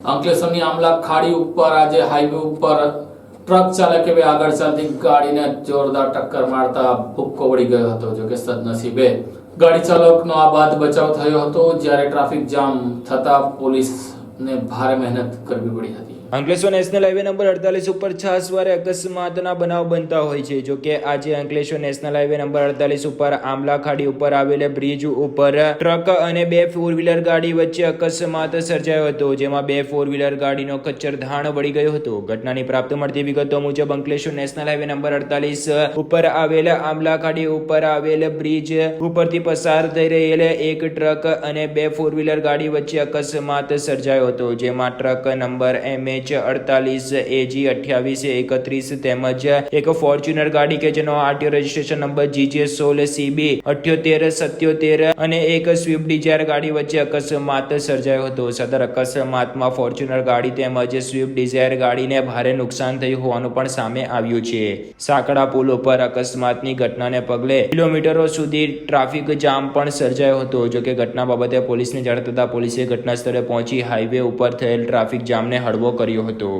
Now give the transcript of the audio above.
અંકલેશ્વરની આમલા ખાડી ઉપર આજે હાઈવે ઉપર ટ્રક ચાલકે બે આગળ ચાલતી ગાડીને જોરદાર ટક્કર મારતા ભૂક્કો વળી ગયો હતો, જોકે સદનસીબે ગાડી ચાલકનો આ બાદ બચાવ થયો હતો, જ્યારે ટ્રાફિક જામ થતા પોલીસને ભારે મહેનત કરવી પડી હતી. અંકલેશ્વર નેશનલ હાઈવે નંબર અડતાલીસ ઉપર છાસવારે અકસ્માતના બનાવ બનતા હોય છે. જો કે આજે અંકલેશ્વર નેશનલ હાઈવે નંબર અડતાલીસ ઉપર આમલા ખાડી ઉપર આવેલ બ્રિજ ઉપર ટ્રક અને બે ફોર વ્હીલર ગાડી વચ્ચે અકસ્માત સર્જાયો હતો, જેમાં બે ફોર વ્હીલર ગાડીનો કચ્ચરધાણ વળી ગયો હતો. ઘટનાની પ્રાપ્ત મળતી વિગતો મુજબ અંકલેશ્વર નેશનલ હાઈવે નંબર અડતાલીસ ઉપર આવેલ આમલા ખાડી ઉપર આવેલ બ્રિજ ઉપરથી પસાર થઈ રહેલ એક ટ્રક અને બે ફોર વ્હીલર ગાડી વચ્ચે અકસ્માત સર્જાયો હતો, જેમાં ટ્રક નંબર એમએચ અડતાલીસ એજી અઠ્યાવીસ, એકત્રીસ તેમજ એક ફોર્ચ્યુનર ગાડી કે જેનો R T O registration number G J સોળ સીબી અઠ્યોતેર, સત્યોતેર અને એક સ્વિફ્ટ ડિઝાયર ગાડી વચ્ચે અકસ્માત સર્જાયો હતો. સદર અકસ્માતમાં ફોર્ચ્યુનર ગાડી તેમજ સ્વિફ્ટ ડિઝાયર ગાડીને ભારે નુકસાન થયું હોવાનું પણ સામે આવ્યું છે. સાંકડા પુલ ઉપર અકસ્માતની ઘટનાને પગલે કિલોમીટરો સુધી ટ્રાફિક જામ પણ સર્જાયો હતો. જો કે ઘટના બાબતે પોલીસને જાણ થતાં પોલીસે ઘટના સ્થળે પહોંચી હાઈવે ઉપર થયેલ ટ્રાફિક જામને હળવો કર્યો હતો